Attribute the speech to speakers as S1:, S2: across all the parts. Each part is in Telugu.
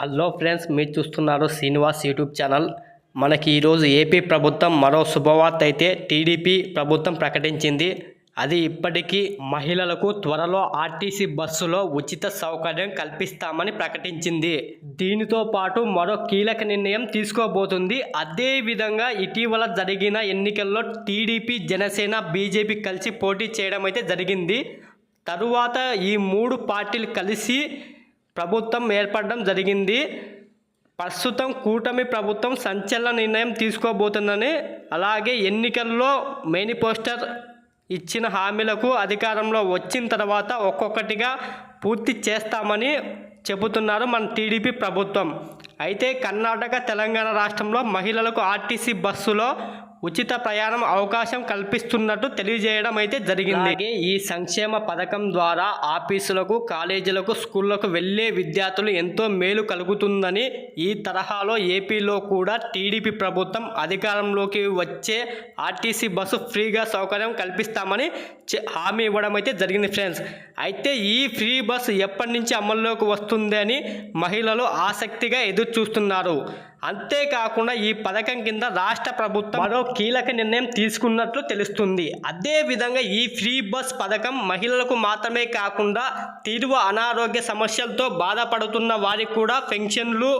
S1: హలో ఫ్రెండ్స్ మీరు చూస్తున్నారు శ్రీనివాస్ యూట్యూబ్ ఛానల్. మనకి ఈరోజు ఏపీ ప్రభుత్వం మరో శుభవార్త అయితే టీడీపీ ప్రభుత్వం ప్రకటించింది. అది ఇప్పటికీ మహిళలకు త్వరలో ఆర్టీసీ బస్సులో ఉచిత సౌకర్యం కల్పిస్తామని ప్రకటించింది. దీనితో పాటు మరో కీలక నిర్ణయం తీసుకోబోతుంది. అదేవిధంగా ఇటీవల జరిగిన ఎన్నికల్లో టీడీపీ జనసేన బీజేపీ కలిసి పోటీ చేయడం అయితే జరిగింది. తరువాత ఈ మూడు పార్టీలు కలిసి ప్రభుత్వం ఏర్పడడం జరిగింది. ప్రస్తుతం కూటమి ప్రభుత్వం సంచలన నిర్ణయం తీసుకోబోతుందని అలాగే ఎన్నికల్లో మేనిపోస్టర్ ఇచ్చిన హామీలకు అధికారంలో వచ్చిన తర్వాత ఒక్కొక్కటిగా పూర్తి చేస్తామని చెబుతున్నారు మన టీడీపీ ప్రభుత్వం. అయితే కర్ణాటక తెలంగాణ రాష్ట్రంలో మహిళలకు ఆర్టీసీ బస్సులో ఉచిత ప్రయాణం అవకాశం కల్పిస్తున్నట్టు తెలియజేయడం అయితే జరిగింది. అలాగే ఈ సంక్షేమ పథకం ద్వారా ఆఫీసులకు కాలేజీలకు స్కూళ్ళకు వెళ్ళే విద్యార్థులు ఎంతో మేలు కలుగుతుందని ఈ తరహాలో ఏపీలో కూడా టీడీపీ ప్రభుత్వం అధికారంలోకి వచ్చే ఆర్టీసీ బస్సు ఫ్రీగా సౌకర్యం కల్పిస్తామని హామీ ఇవ్వడం అయితే జరిగింది ఫ్రెండ్స్. అయితే ఈ ఫ్రీ బస్సు ఎప్పటి నుంచి అమల్లోకి వస్తుంది అని మహిళలు ఆసక్తిగా ఎదురు చూస్తున్నారు అంతేకాకుండా ఈ పథకం కింద రాష్ట్ర ప్రభుత్వం మరో కీలక నిర్ణయం తీసుకున్నట్లు తెలుస్తుంది. అదే విధంగా ఈ ఫ్రీ బస్ పథకం మహిళలకు మాత్రమే కాకుండా తీవ్ర అనారోగ్య సమస్యలతో బాధపడుతున్న వారికి కూడా పెన్షన్లు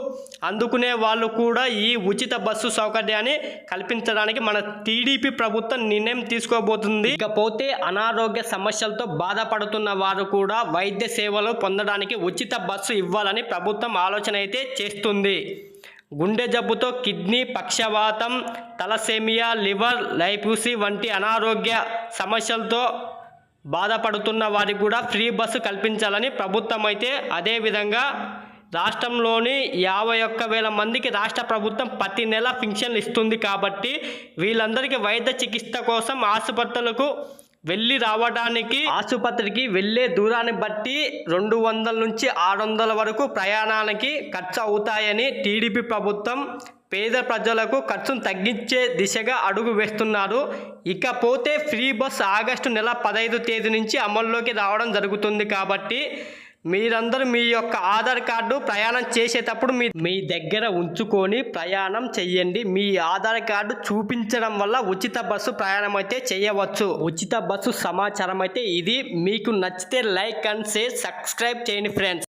S1: అందుకునే వాళ్ళు కూడా ఈ ఉచిత బస్సు సౌకర్యాన్ని కల్పించడానికి మన టీడీపీ ప్రభుత్వం నిర్ణయం తీసుకోబోతుంది. ఇకపోతే అనారోగ్య సమస్యలతో బాధపడుతున్న వారు కూడా వైద్య సేవలు పొందడానికి ఉచిత బస్సు ఇవ్వాలని ప్రభుత్వం ఆలోచన అయితే చేస్తుంది. గుండె జబ్బుతో కిడ్నీ పక్షవాతం తలసేమియా లివర్ లైపూసి వంటి అనారోగ్య సమస్యలతో బాధపడుతున్న వారికి కూడా ఫ్రీ బస్సు కల్పించాలని ప్రభుత్వం అయితే అదేవిధంగా రాష్ట్రంలోని యాభై ఒక్క వేల మందికి రాష్ట్ర ప్రభుత్వం ప్రతి నెల పింఛన్లు ఇస్తుంది కాబట్టి వీళ్ళందరికీ వైద్య చికిత్స కోసం ఆసుపత్రులకు వెళ్ళి రావడానికి ఆసుపత్రికి వెళ్ళే దూరాన్ని బట్టి రెండు వందల నుంచి ఆరు వందల వరకు ప్రయాణానికి ఖర్చు అవుతాయని టీడీపీ ప్రభుత్వం పేద ప్రజలకు ఖర్చును తగ్గించే దిశగా అడుగు వేస్తున్నారు. ఇకపోతే ఫ్రీ బస్ ఆగస్టు నెల పదహైదు తేదీ నుంచి అమల్లోకి రావడం జరుగుతుంది కాబట్టి మీరందరూ మీ యొక్క ఆధార్ కార్డు ప్రయాణం చేసేటప్పుడు మీ మీ దగ్గర ఉంచుకొని ప్రయాణం చెయ్యండి. మీ ఆధార్ కార్డు చూపించడం వల్ల ఉచిత బస్సు ప్రయాణం అయితే చేయవచ్చు. ఉచిత బస్సు సమాచారం అయితే ఇది. మీకు నచ్చితే లైక్ అండ్ షేర్ సబ్స్క్రైబ్ చేయండి ఫ్రెండ్స్.